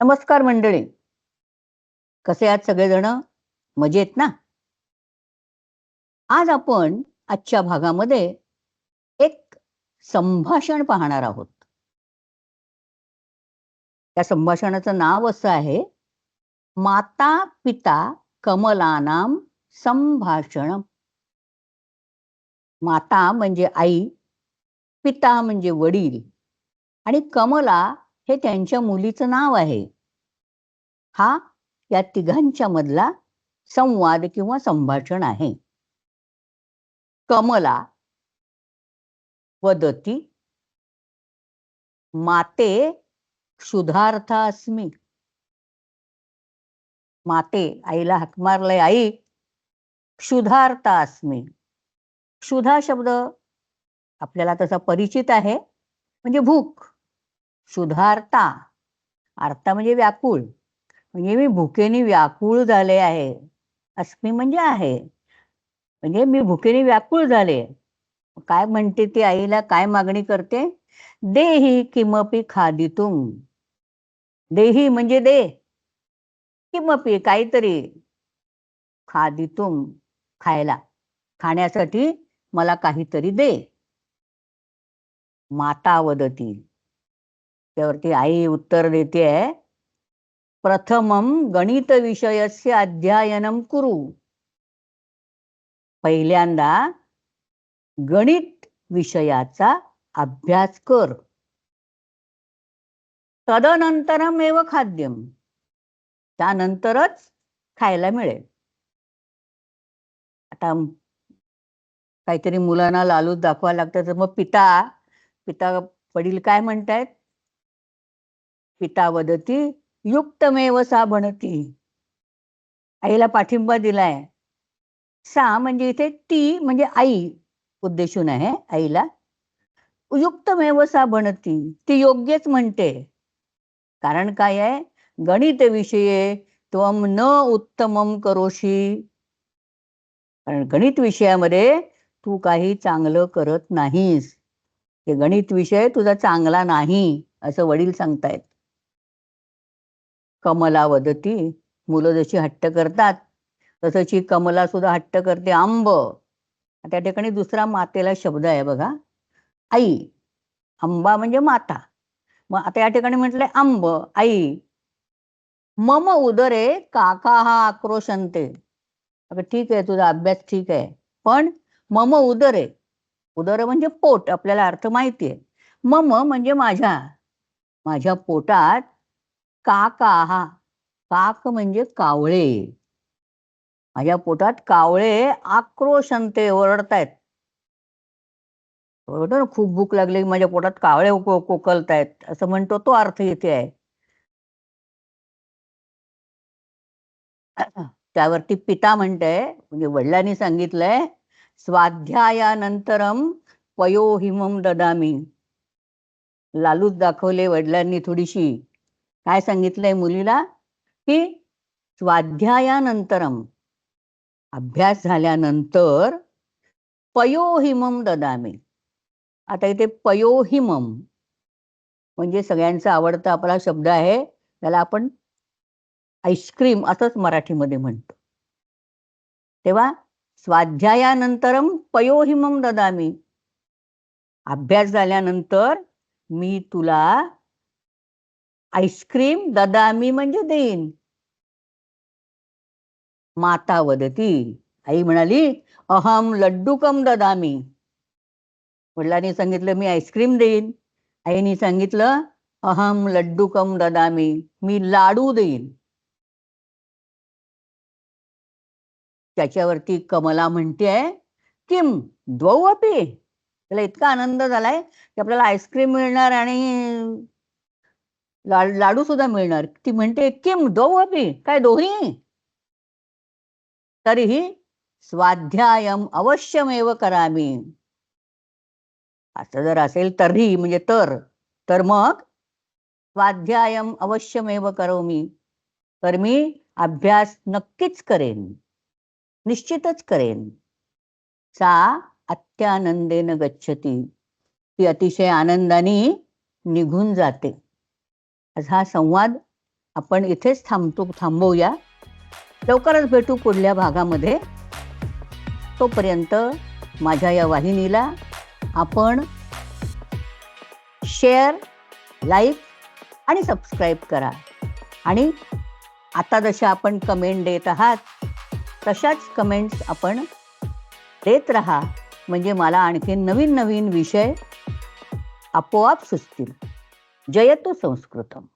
नमस्कार मंडळी. कसे आहात सगळेजण? मजेत ना? आज आपण आजच्या भागामध्ये एक संभाषण पाहणार आहोत. त्या संभाषणाचं नाव असं आहे माता पिता कमलानाम संभाषण माता म्हणजे आई पिता म्हणजे वडील आणि कमला हे त्यांच्या मुलीचं नाव आहे. हा या तिघांच्या मधला संवाद किंवा संभाषण आहे. कमला वदती माते क्षुधार्थ अस्मी. माते आईला हाक मारलंय आई क्षुधार्थ अस्मी. क्षुधा शब्द आपल्याला तसा परिचित आहे म्हणजे भूक. क्षुधार्ता अर्थ म्हणजे व्याकुळ. म्हणजे मी भुकेने व्याकुळ झाले आहे. अस्मी म्हणजे आहे. म्हणजे मी भुकेने व्याकुळ झाले. काय म्हणते ती आईला? काय मागणी करते? देही किमपी खादितुम. देही म्हणजे दे. किमपी काहीतरी खादितुम खायला. खाण्यासाठी मला काहीतरी दे. माता वदती. त्यावरती आई उत्तर देते प्रथमम गणित विषयस्य अध्ययनम कुरु। पहिल्यांदा गणित विषयाचा अभ्यास कर। तदनंतरम एव खाद्यम त्यानंतरच खायला मिळेल। आता काहीतरी मुलांना लालूच दाखवा लागतं तर मग पिता पिता वडील काय म्हणतायत? पिता वदती युक्तमेव सा बनती. आईला पाठिंबा दिलाय. सा म्हणजे इथे ती म्हणजे आई उद्देशून आहे आईला. युक्तमेव सा बनती. ती योग्यच म्हणते. कारण काय आहे? गणित विषये त्वम न उत्तमम करोशी कारण गणित विषयामध्ये तू काही चांगलं करत नाहीस. हे गणित विषय तुझा चांगला नाही असं वडील सांगतायत. कमला वदती मुलं जशी हट्ट करतात तसंची कमला सुद्धा हट्ट करते. आंब. त्या ठिकाणी दुसरा मातेला शब्द आहे बघा. आई. आंबा म्हणजे माता. मग आता या ठिकाणी म्हटलंय आंब आई. मम उदरे काका हा आक्रोशनते अगं ठीक आहे तुझा अभ्यास ठीक आहे. पण मम उदरे. उदर म्हणजे पोट आपल्याला अर्थ माहितीये. मम म्हणजे माझ्या. माझ्या पोटात काका हा. काक म्हणजे कावळे. माझ्या पोटात कावळे आक्रोशनते ओरडतायत. बरोबर खूप भूक लागली माझ्या पोटात कावळे कोकलतायत. असं म्हणतो तो अर्थ इथे आहे. त्यावरती पिता म्हणतंय म्हणजे वडिलांनी सांगितलंय स्वाध्यायानंतरम पयोहिमम ददामी. लालूच दाखवले वडिलांनी थोडीशी. काय सांगितलंय मुलीला? की स्वाध्यायानंतरम अभ्यास झाल्यानंतर पयोहिमम ददामी. आता इथे पयोहिमम म्हणजे सगळ्यांचा आवडता आपला शब्द आहे त्याला आपण आईस्क्रीम असंच मराठीमध्ये म्हणतो. तेव्हा स्वाध्यायानंतरम पयोहिमम ददामी. अभ्यास झाल्यानंतर मी तुला आईस्क्रीम ददामी म्हणजे देईन. माता वदती. आई म्हणाली अहम लड्डूकम ददामी. वडिलांनी सांगितलं मी आईस्क्रीम देईन. आईने सांगितलं अहम लड्डूकम ददामी. मी लाडू देईन. त्याच्यावरती कमला म्हणते किम द्वौ अपी. त्याला इतका आनंद झालाय की आपल्याला आईस्क्रीम मिळणार आणि लाडू सुद्धा मिळणार. ती म्हणते किम दो अपी काय दोही? तरीही स्वाध्यायम अवश्यमेव करामी. असं जर असेल तरी म्हणजे तर तर मग स्वाध्यायम अवश्यमेव करो मी तर मी अभ्यास नक्कीच करेन. निश्चितच करेन. सा अत्यानंदेन गच्छती. ती अतिशय आनंदाने निघून जाते. आज हा संवाद आपण इथेच थांबतो थांबवूया. लवकरच भेटू पुढल्या भागामध्ये. तोपर्यंत माझ्या या वाहिनीला आपण शेअर लाईक आणि सबस्क्राईब करा. आणि आता जशा आपण कमेंट देत आहात तशाच कमेंट्स आपण देत राहा. म्हणजे मला आणखी नवीन नवीन विषय आपोआप सुचतील. जयतु संस्कृतम.